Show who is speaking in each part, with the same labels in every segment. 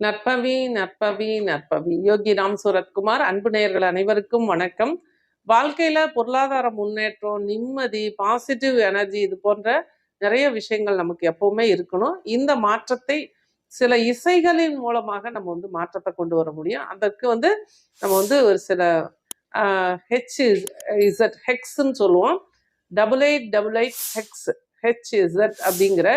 Speaker 1: நற்பவி நற்பவி நற்பவி. யோகி ராம் சூரத்குமார் அன்பு நேயர்கள் அனைவருக்கும் வணக்கம். வாழ்க்கையில பொருளாதார முன்னேற்றம் நிம்மதி பாசிட்டிவ் எனர்ஜி இது போன்ற நிறைய விஷயங்கள் நமக்கு எப்பவுமே இருக்கணும். இந்த மாற்றத்தை சில இசைகளின் மூலமாக நம்ம வந்து மாற்றத்தை கொண்டு வர முடியும். அதற்கு வந்து நம்ம வந்து ஒரு சில ஹெச் இசட் ஹெக்ஸ்ன்னு சொல்லுவோம். Double eight double eight hex H Z அப்படிங்கிற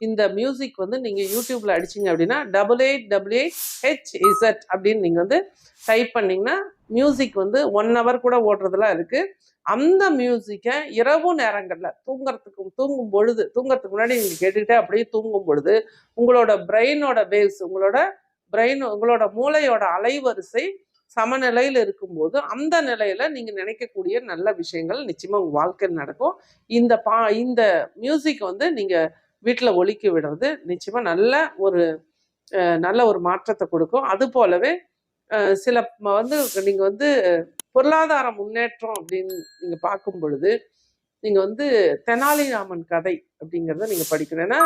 Speaker 1: இந்த மியூசிக் வந்து நீங்க யூடியூப்ல அடிச்சீங்க அப்படின்னா double eight double eight H Z அப்படின்னு நீங்க வந்து டைப் பண்ணீங்கன்னா மியூசிக் வந்து ஒன் ஹவர் கூட ஓடுறதுலாம் இருக்கு. அந்த மியூசிக்கை இரவு நேரங்களில் தூங்குறதுக்கு தூங்கும் பொழுது தூங்குறதுக்கு முன்னாடி நீங்கள் கேட்டுக்கிட்டே அப்படியே தூங்கும் பொழுது உங்களோட பிரெயினோட வேவ்ஸ் உங்களோட பிரெயின் உங்களோட மூளையோட அலைவரிசை சமநிலையில் இருக்கும்போது அந்த நிலையில நீங்க நினைக்கக்கூடிய நல்ல விஷயங்கள் நிச்சயமா உங்க வாழ்க்கையில் நடக்கும். இந்த பா இந்த மியூசிக் வந்து நீங்க வீட்டில் ஒழிக்கி விடுறது நிச்சயமாக நல்ல ஒரு நல்ல ஒரு மாற்றத்தை கொடுக்கும். அது போலவே சில வந்து நீங்கள் வந்து பொருளாதார முன்னேற்றம் அப்படின்னு நீங்கள் பார்க்கும் பொழுது நீங்கள் வந்து தெனாலிராமன் கதை அப்படிங்கிறத நீங்கள் படிக்கணும். ஏன்னா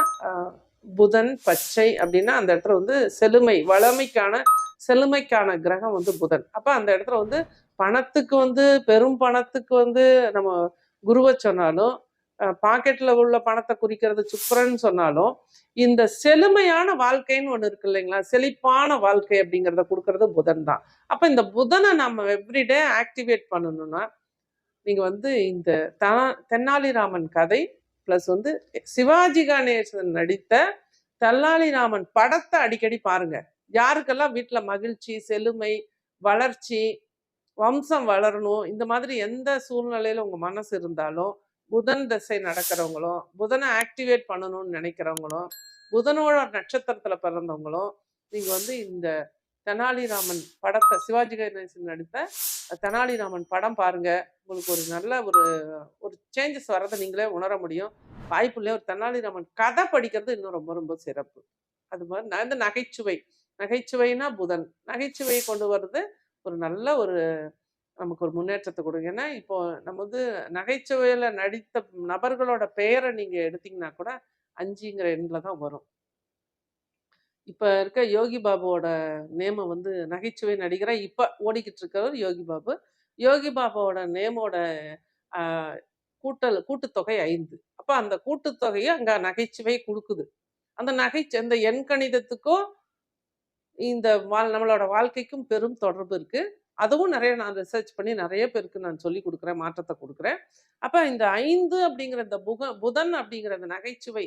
Speaker 1: புதன் பச்சை அப்படின்னா அந்த இடத்துல வந்து செழுமை வளமைக்கான செழுமைக்கான கிரகம் வந்து புதன். அப்போ அந்த இடத்துல வந்து பணத்துக்கு வந்து பெரும் பணத்துக்கு வந்து நம்ம குருவை சொன்னாலும் பாக்கெட்ல உள்ள பணத்தை குறிக்கிறது சுக்கரன் சொன்னாலும் இந்த செழுமையான வாழ்க்கைன்னு ஒன்று இருக்கு இல்லைங்களா? செழிப்பான வாழ்க்கை அப்படிங்கிறத கொடுக்கறது புதன் தான். அப்போ இந்த புதனை நம்ம எவ்ரிடே ஆக்டிவேட் பண்ணணும்னா நீங்கள் வந்து இந்த த- தென்னாலிராமன் கதை ப்ளஸ் வந்து சிவாஜி கணேசன் நடித்த தென்னாலிராமன் படத்தை அடிக்கடி பாருங்க. யாருக்கெல்லாம் வீட்டில் மகிழ்ச்சி செழுமை வளர்ச்சி வம்சம் வளரணும் இந்த மாதிரி எந்த சூழ்நிலையில் உங்கள் மனசு இருந்தாலும் புதன் திசை நடக்கிறவங்களும் புதனை ஆக்டிவேட் பண்ணணும்னு நினைக்கிறவங்களும் புதனோட நட்சத்திரத்தில் பிறந்தவங்களும் நீங்கள் வந்து இந்த தெனாலிராமன் படத்தை சிவாஜி கணேசன் நடித்த தெனாலிராமன் படம் பாருங்கள் உங்களுக்கு ஒரு நல்ல ஒரு ஒரு சேஞ்சஸ் வர்றதை நீங்களே உணர முடியும். வாய்ப்புள்ளே ஒரு தெனாலிராமன் கதை படிக்கிறது இன்னும் ரொம்ப ரொம்ப சிறப்பு. அது மாதிரி நான் இந்த நகைச்சுவை. நகைச்சுவைனா புதன். நகைச்சுவையை கொண்டு வர்றது ஒரு நல்ல ஒரு நமக்கு ஒரு முன்னேற்றத்தை கொடுங்க ஏன்னா இப்போ நம்ம வந்து நகைச்சுவையில் நடித்த நபர்களோட பெயரை நீங்கள் எடுத்தீங்கன்னா கூட அஞ்சுங்கிற எண்ணில் தான் வரும். இப்போ இருக்க யோகி பாபுவோட நேமை வந்து நகைச்சுவை நடிகரா இப்போ ஓடிக்கிட்டு இருக்கிறவர் யோகி பாபு. யோகி பாபாவோட நேமோட கூட்டல் கூட்டுத்தொகை ஐந்து. அப்போ அந்த கூட்டுத்தொகையை அங்கே நகைச்சுவை கொடுக்குது. அந்த நகைச்சு அந்த எண் கணிதத்துக்கும் இந்த வாழ் நம்மளோட வாழ்க்கைக்கும் பெரும் தொடர்பு இருக்குது அதுவும் நிறைய நான் ரிசர்ச் பண்ணி நிறைய பேருக்கு நான் சொல்லி கொடுக்குறேன் மாற்றத்தை கொடுக்குறேன். அப்ப இந்த ஐந்து அப்படிங்கிற இந்த புக புதன் அப்படிங்கிற அந்த நகைச்சுவை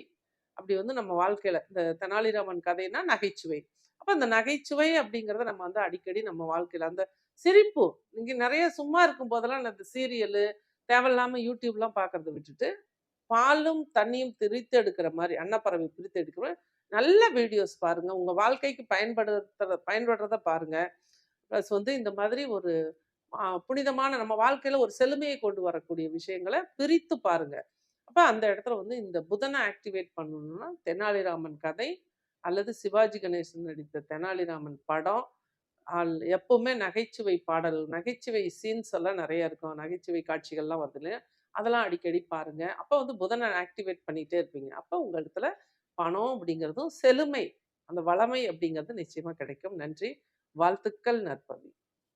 Speaker 1: அப்படி வந்து நம்ம வாழ்க்கையில இந்த தெனாலிராமன் கதைனா நகைச்சுவை. அப்போ அந்த நகைச்சுவை அப்படிங்கிறத நம்ம வந்து அடிக்கடி நம்ம வாழ்க்கையில அந்த சிரிப்பு இங்கே நிறைய சும்மா இருக்கும் போதெல்லாம் நான் இந்த சீரியலு தேவையில்லாம யூடியூப்லாம் பார்க்கறத விட்டுட்டு பாலும் தண்ணியும் பிரித்து எடுக்கிற மாதிரி அன்னப்பறவை பிரித்து எடுக்கிற நல்ல வீடியோஸ் பாருங்க. உங்கள் வாழ்க்கைக்கு பயன்படுத்துற பயன்படுறத பாருங்க. ப்ளஸ் வந்து இந்த மாதிரி ஒரு புனிதமான நம்ம வாழ்க்கையில ஒரு செழுமையை கொண்டு வரக்கூடிய விஷயங்களை பிரித்து பாருங்க. அப்ப அந்த இடத்துல வந்து இந்த புதனை ஆக்டிவேட் பண்ணணும்னா தெனாலிராமன் கதை அல்லது சிவாஜி கணேசன் நடித்த தெனாலிராமன் படம் ஆல் எப்பவுமே நகைச்சுவை பாடல் நகைச்சுவை சீன்ஸ் எல்லாம் நிறைய இருக்கும். நகைச்சுவை காட்சிகள்லாம் வருது இல்லையா? அதெல்லாம் அடிக்கடி பாருங்க. அப்ப வந்து புதனை ஆக்டிவேட் பண்ணிட்டே இருப்பீங்க. அப்ப உங்க இடத்துல பணம் அப்படிங்கிறதும் செழுமை அந்த வளமை அப்படிங்கிறது நிச்சயமா கிடைக்கும். நன்றி. வாழ்த்துக்கள் நற்பவி.